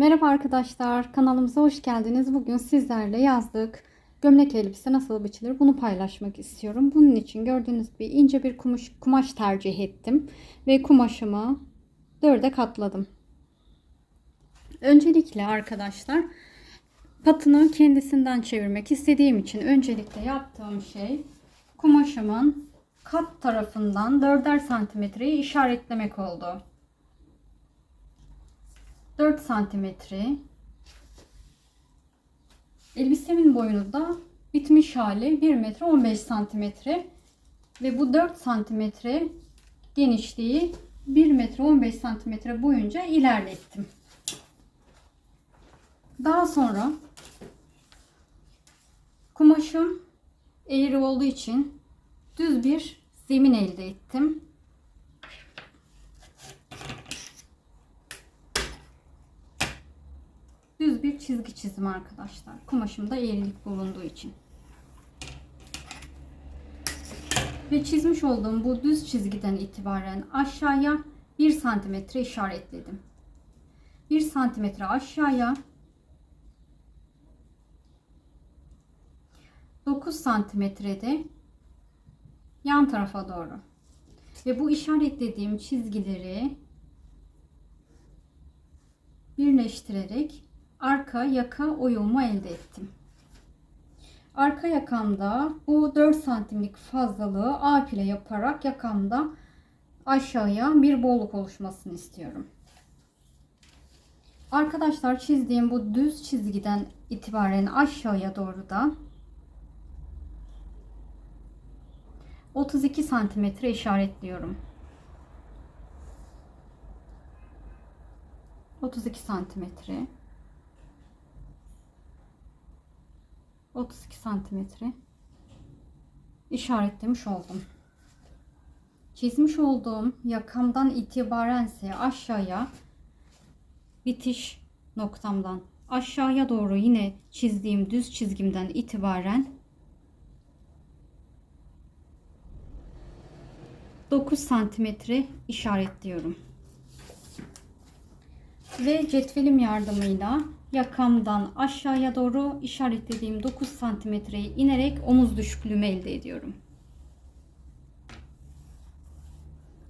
Merhaba arkadaşlar, kanalımıza hoş geldiniz. Bugün sizlerle yazdık. Gömlek elbise nasıl biçilir bunu paylaşmak istiyorum. Bunun için gördüğünüz gibi ince bir kumaş, kumaş tercih ettim. Ve kumaşımı dörde katladım. Öncelikle arkadaşlar patını kendisinden çevirmek istediğim için öncelikle yaptığım şey kumaşımın kat tarafından 4'er santimetreyi işaretlemek oldu. 4 santimetre. Elbisemin boyunu da bitmiş hali 1 metre 15 santimetre. Ve bu 4 santimetre genişliği 1 metre 15 santimetre boyunca ilerlettim. Daha sonra kumaşım eğri olduğu için düz bir zemin elde ettim. düz bir çizgi çizim arkadaşlar. Kumaşımda eğrilik bulunduğu için. Ve çizmiş olduğum bu düz çizgiden itibaren aşağıya 1 santimetre işaretledim. 1 santimetre aşağıya 9 santimetrede yan tarafa doğru. Ve bu işaretlediğim çizgileri birleştirerek arka yaka oyulma elde ettim. Arka yakamda bu 4 santimlik fazlalığı A pile yaparak yakamda aşağıya bir bolluk oluşmasını istiyorum. Arkadaşlar çizdiğim bu düz çizgiden itibaren aşağıya doğru da 32 santimetre işaretliyorum. 32 santimetre 32 santimetre işaretlemiş oldum. Çizmiş olduğum yakamdan itibaren ise aşağıya bitiş noktamdan aşağıya doğru yine çizdiğim düz çizgimden itibaren 9 santimetre işaretliyorum. Ve cetvelim yardımıyla yakamdan aşağıya doğru işaretlediğim 9 santimetreyi inerek omuz düşüklüğümü elde ediyorum.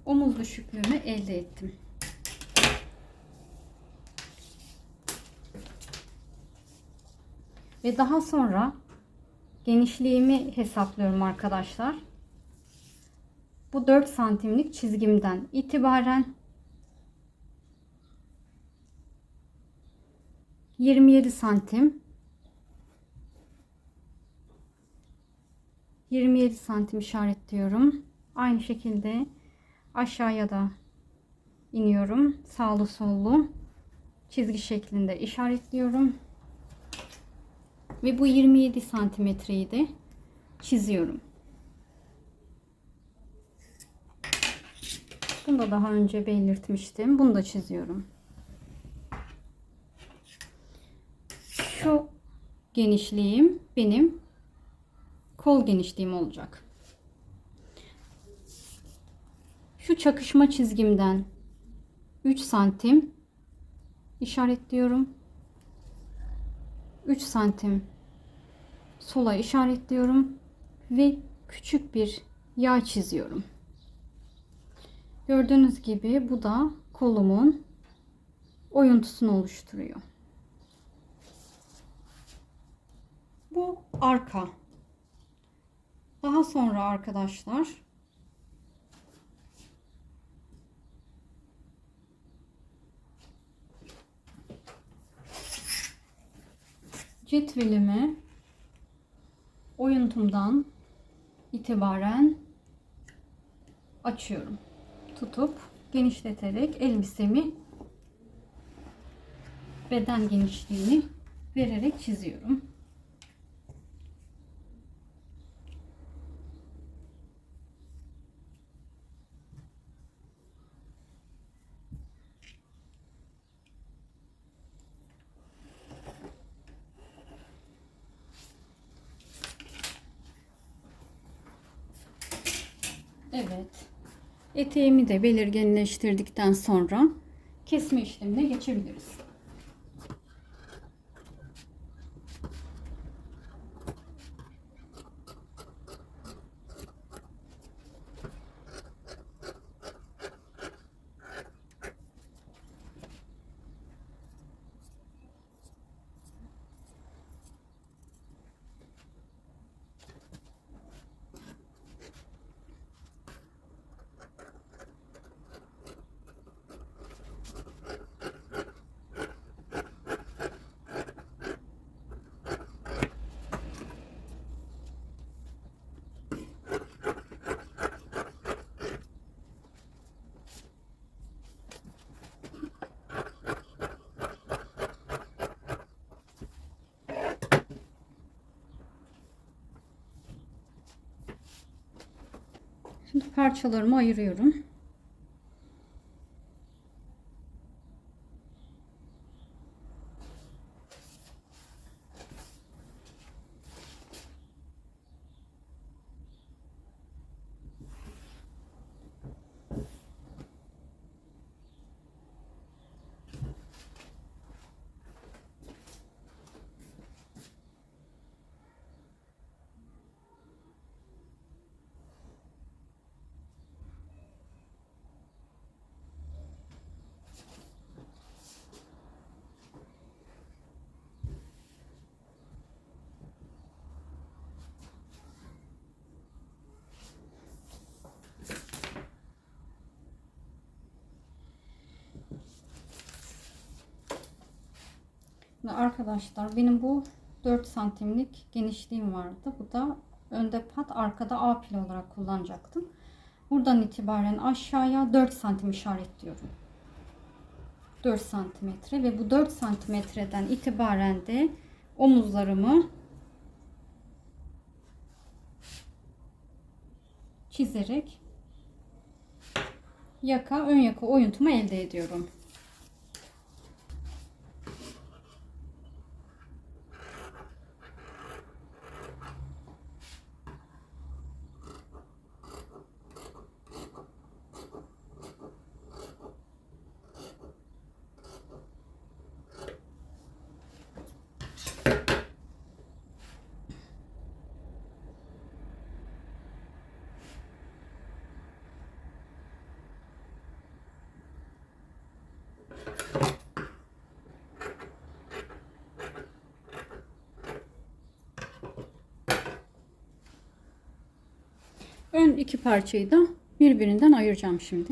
Omuz düşüklüğümü elde ettim. Ve daha sonra genişliğimi hesaplıyorum arkadaşlar. Bu 4 santimlik çizgimden itibaren 27 santim 27 santim işaretliyorum. Aynı şekilde aşağıya da iniyorum. Sağlı sollu çizgi şeklinde işaretliyorum. Ve bu 27 santimetreyi de çiziyorum. Bunu da daha önce belirtmiştim. Bunu da çiziyorum. şu genişliğim benim kol genişliğim olacak. Şu çakışma çizgimden 3 santim işaretliyorum. 3 santim sola işaretliyorum ve küçük bir yağ çiziyorum. Gördüğünüz gibi bu da kolumun oyuntusunu oluşturuyor. Bu arka. Daha sonra arkadaşlar cetvelimi oyuntumdan itibaren açıyorum. Tutup genişleterek elbisemi beden genişliğini vererek çiziyorum. Evet. Eteğimi de belirginleştirdikten sonra kesme işlemine geçebiliriz. Parçalarımı ayırıyorum. Arkadaşlar benim bu 4 santimlik genişliğim vardı. Bu da önde pat arkada A pil olarak kullanacaktım. Buradan itibaren aşağıya 4 santim işaretliyorum. 4 santimetre ve bu 4 santimetreden itibaren de omuzlarımı çizerek yaka ön yaka oyuntumu elde ediyorum. Ön iki parçayı da birbirinden ayıracağım şimdi.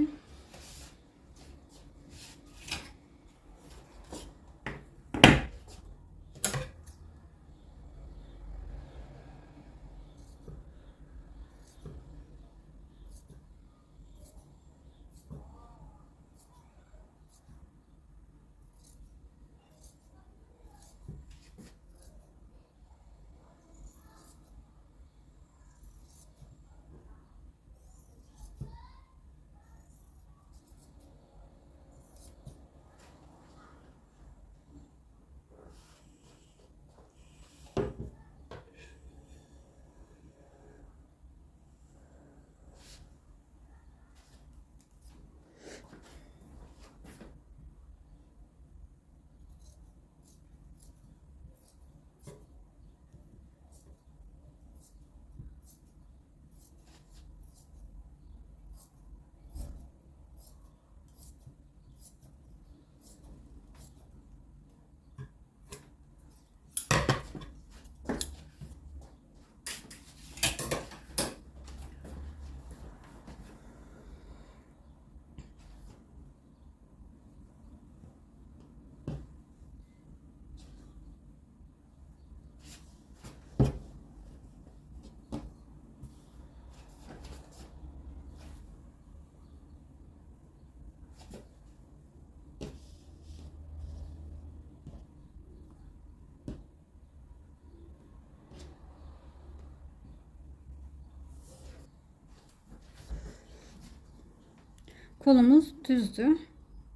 Kolumuz düzdü.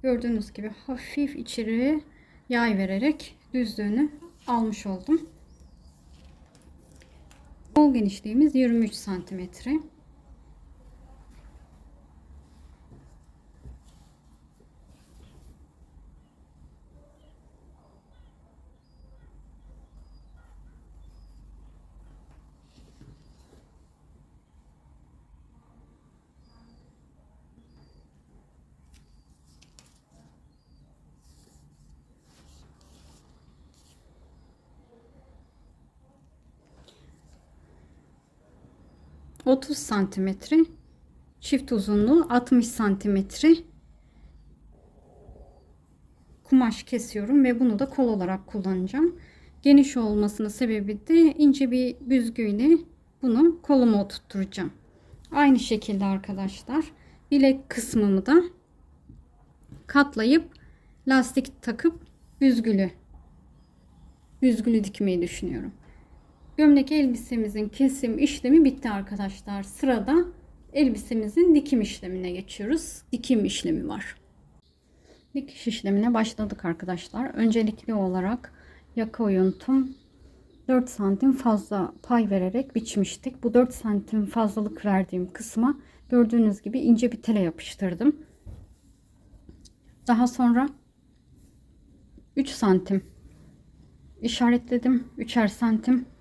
Gördüğünüz gibi hafif içeri yay vererek düzlüğünü almış oldum. Kol genişliğimiz 23 santimetre. ...30 santimetre... ...çift uzunluğu 60 santimetre... ...kumaş kesiyorum... ...ve bunu da kol olarak kullanacağım... ...geniş olmasının sebebi de... ...ince bir büzgüyle... ...bunu koluma oturtturacağım... ...aynı şekilde arkadaşlar... ...bilek kısmımı da... ...katlayıp... ...lastik takıp... ...büzgülü... ...büzgülü dikmeyi düşünüyorum... Gömlek elbisemizin kesim işlemi bitti arkadaşlar. Sırada elbisemizin dikim işlemine geçiyoruz. Dikim işlemi var. Dikiş işlemine başladık arkadaşlar. Öncelikli olarak yaka oyuntum 4 santim fazla pay vererek biçmiştik. Bu 4 santim fazlalık verdiğim kısma gördüğünüz gibi ince bir tele yapıştırdım. Daha sonra 3 santim işaretledim. 3'er santim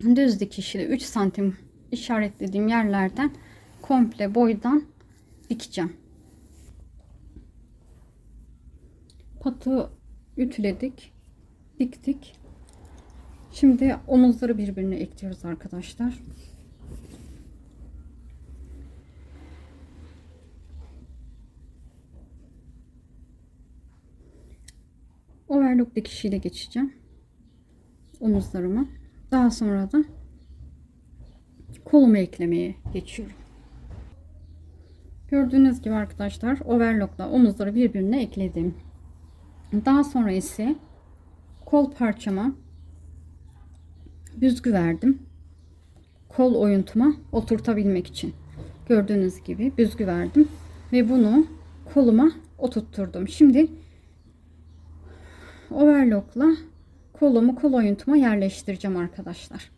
düz dikişli 3 santim işaretlediğim yerlerden komple boydan dikeceğim. Patı ütüledik, diktik. Şimdi omuzları birbirine ekliyoruz arkadaşlar. Overlock dikişiyle geçeceğim omuzlarımı. Daha sonra da kolumu eklemeye geçiyorum. Gördüğünüz gibi arkadaşlar overlockla omuzları birbirine ekledim. Daha sonra ise kol parçama büzgü verdim. Kol oyuntuma oturtabilmek için. Gördüğünüz gibi büzgü verdim ve bunu koluma oturtturdum. Şimdi overlockla kolumu kol oyuntuma yerleştireceğim arkadaşlar.